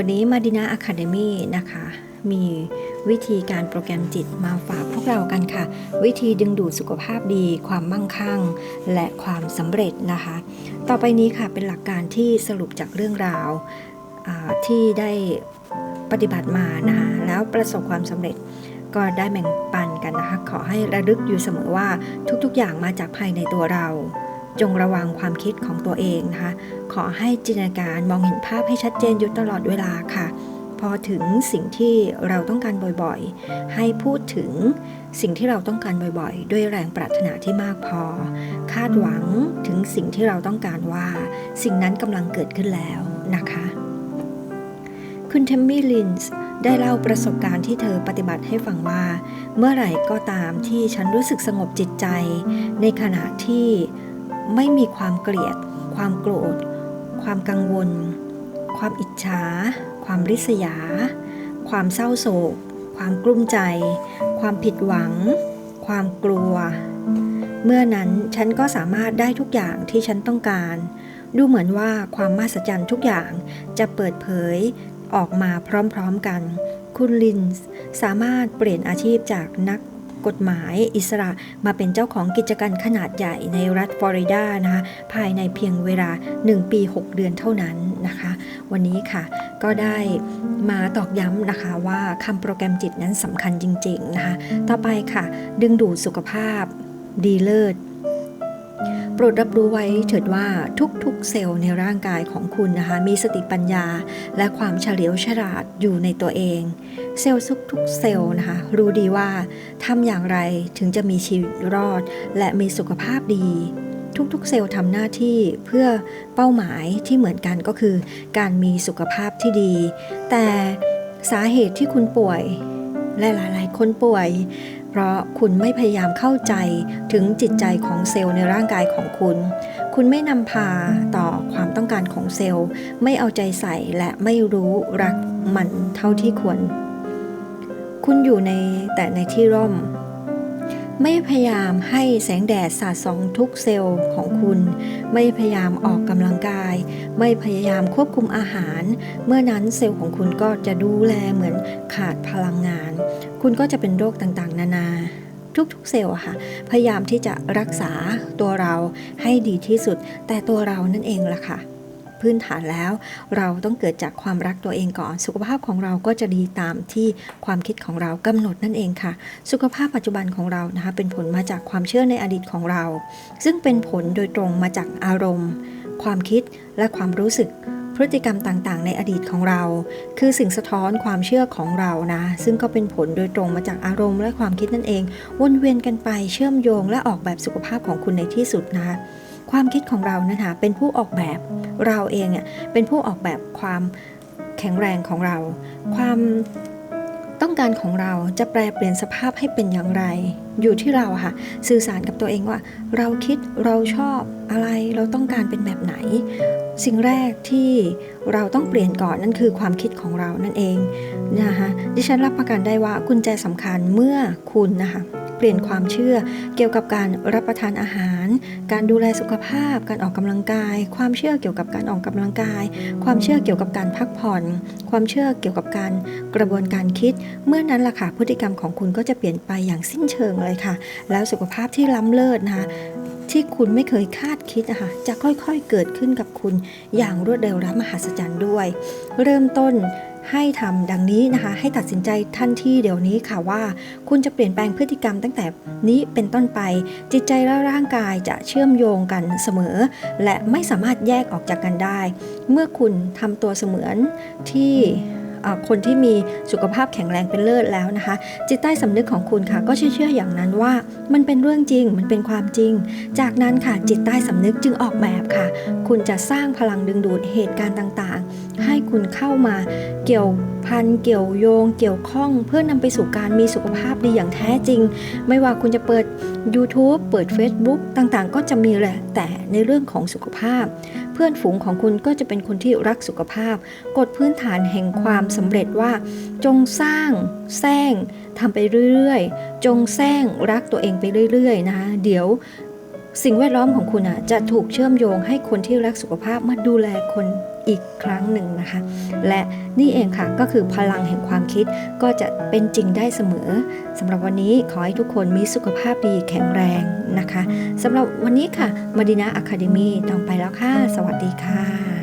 วันนี้มาดินาอะคาเดมีนะคะ มีวิธีการโปรแกรมจิตมาฝากพวกเรากันค่ะ วิธีดึงดูดสุขภาพดี ความมั่งคั่ง และความสำเร็จนะคะ ต่อไปนี้ค่ะเป็นหลักการที่สรุปจากเรื่องราวาที่ได้ปฏิบัติมานะคะแล้วประสบความสำเร็จก็ได้แบ่งปันกันนะคะ ขอให้ระลึกอยู่เสมอว่าทุกๆอย่างมาจากภายในตัวเรา จงระวังความคิดของตัวเองนะคะ ขอให้จินตนาการมองเห็นภาพให้ชัดเจนอยู่ตลอดเวลาค่ะ พอถึงสิ่งที่เราต้องการบ่อยๆ ให้พูดถึงสิ่งที่เราต้องการบ่อยๆ ด้วยแรงปรารถนาที่มากพอ คาดหวังถึงสิ่งที่เราต้องการว่า สิ่งนั้นกำลังเกิดขึ้นแล้วนะคะ คุณเทมมี่ลินส์ได้เล่าประสบการณ์ที่เธอปฏิบัติให้ฟังว่า เมื่อไหร่ก็ตามที่ฉันรู้สึกสงบจิตใจ ในขณะที่ ไม่มีความเกลียด ความโกรธ ความกังวล ความอิจฉา ความริษยา ความเศร้าโศก ความกลุ้มใจ ความผิดหวัง ความกลัว เมื่อนั้นฉันก็สามารถได้ทุกอย่างที่ฉันต้องการ ดูเหมือนว่าความมหัศจรรย์ทุกอย่างจะเปิดเผยออกมาพร้อมๆกัน คุณลินส์สามารถเปลี่ยนอาชีพจากนัก กฎหมายอิสระมาเป็นเจ้าของกิจการขนาดใหญ่ในรัฐฟลอริดานะคะภายในเพียงเวลา 1 ปี 6 เดือนเท่านั้นนะคะ วันนี้ค่ะก็ได้มาตอกย้ำนะคะว่าคำโปรแกรมจิตนั้นสำคัญจริงๆนะคะต่อไปค่ะ ดึงดูดสุขภาพดีเลิศโปรดรับรู้ไว้เถิดว่าทุกๆเซลล์ในร่างกายของคุณนะคะมีสติปัญญา และความเฉลียวฉลาดอยู่ในตัวเอง เซลล์ทุกๆเซลล์นะคะ รู้ดีว่าทำอย่างไรถึงจะมีชีวิตรอด และมีสุขภาพดี ทุกๆ เซลล์ทำหน้าที่เพื่อเป้าหมายที่เหมือนกันก็คือ การมีสุขภาพที่ดี แต่สาเหตุที่คุณป่วยและหลายๆ คนป่วย เพราะคุณไม่พยายามเข้าใจถึงจิตใจของเซลล์ในร่างกายของคุณ คุณไม่นำพาต่อความต้องการของเซลล์ ไม่เอาใจใส่และไม่รู้รักมันเท่าที่ควร คุณอยู่ในแต่ในที่ร่ม ไม่พยายามให้แสงแดดสาดส่องทุกเซลล์ของคุณ ไม่พยายามออกกำลังกาย ไม่พยายามควบคุมอาหาร เมื่อนั้นเซลล์ของคุณก็จะดูแลเหมือนขาดพลังงาน คุณก็จะเป็นโรคต่างๆ นานาทุกๆเซลล์อะค่ะ พยายามที่จะรักษาตัวเราให้ดีที่สุด แต่ตัวเรานั่นเองล่ะค่ะ พื้นฐานแล้ว เราต้องเกิดจากความรักตัวเองก่อน สุขภาพของเราก็จะดีตามที่ความคิดของเรากำหนดนั่นเองค่ะ สุขภาพปัจจุบันของเรานะคะเป็นผลมาจากความเชื่อในอดีตของเรา ซึ่งเป็นผลโดยตรงมาจากอารมณ์ ความคิดและความรู้สึกพฤติกรรมต่างๆ ในอดีตของเรา คือสิ่งสะท้อนความเชื่อของเรานะ ซึ่งก็เป็นผลโดยตรงมาจากอารมณ์และความคิดนั่นเอง วนเวียนกันไปเชื่อมโยงและออกแบบสุขภาพของคุณในที่สุดนะคะ ความคิดของเรานะคะเป็นผู้ออกแบบเราเองเนี่ยเป็นผู้ออกแบบความแข็งแรงของเรา ความต้องการของเราจะแปลเปลี่ยนสภาพให้เป็นอย่างไร อยู่ที่เราค่ะ สื่อสารกับตัวเองว่า เราคิดเราชอบอะไรเราต้องการเป็นแบบไหน สิ่งแรกที่เราต้องเปลี่ยนก่อนนั่นคือความคิดของเรานั่นเองนะคะดิฉันรับประกันได้ว่ากุญแจสำคัญเมื่อคุณนะคะ ปลี่ยนความเชื่อ เกี่ยวกับการรับประทานอาหาร การดูแลสุขภาพ การออกกำลังกาย ความเชื่อเกี่ยวกับการออกกำลังกาย ความเชื่อเกี่ยวกับการพักผ่อน ความเชื่อเกี่ยวกับการกระบวนการคิด เมื่อนั้นล่ะค่ะพฤติกรรมของคุณก็จะเปลี่ยนไปอย่างสิ้นเชิงเลยค่ะ แล้วสุขภาพที่ล้ำเลิศนะคะที่คุณไม่เคยคาดคิดนะคะจะค่อยๆเกิดขึ้นกับคุณอย่างรวดเร็วและมหัศจรรย์ด้วย เริ่มต้น ให้ทำดังนี้นะคะ ให้ตัดสินใจทันทีเดี๋ยวนี้ค่ะว่า คุณจะเปลี่ยนแปลงพฤติกรรมตั้งแต่นี้เป็นต้นไป จิตใจและร่างกายจะเชื่อมโยงกันเสมอ และไม่สามารถแยกออกจากกันได้ เมื่อคุณทำตัวเสมือนที่เอ่อ คนที่มีสุขภาพแข็งแรงเป็นเลิศแล้วนะคะ จิตใต้สำนึกของคุณค่ะ ก็เชื่อเชื่ออย่างนั้นว่ามันเป็นเรื่องจริงมันเป็นความจริง จากนั้นค่ะจิตใต้สำนึกจึงออกแบบค่ะ คุณจะสร้างพลังดึงดูดเหตุการณ์ต่างๆ ให้คุณเข้ามาเกี่ยวพันเกี่ยวโยงเกี่ยวข้องเพื่อนำไปสู่การมีสุขภาพดีอย่างแท้จริง ไม่ว่าคุณจะเปิด YouTube เปิด Facebook ต่างๆ ก็จะมีแหละแต่ในเรื่องของสุขภาพ เพื่อนฝูงของคุณก็จะเป็นคนที่รักสุขภาพ กฎพื้นฐานแห่งความสำเร็จว่า จงสร้างแซงทำไปเรื่อยๆ จงแซงรักตัวเองไปเรื่อยๆนะคะเดี๋ยวสิ่งแวดล้อมของคุณอะจะถูกเชื่อมโยงให้คนที่รักสุขภาพมาดูแลคน อีกครั้งหนึ่งนะคะ และนี่เองค่ะก็คือพลังแห่งความคิดก็จะเป็นจริงได้เสมอสำหรับวันนี้ขอให้ทุกคนมีสุขภาพดีแข็งแรงนะคะสำหรับวันนี้ค่ะมาดินาอะคาเดมีต้องไปแล้วค่ะ สวัสดีค่ะ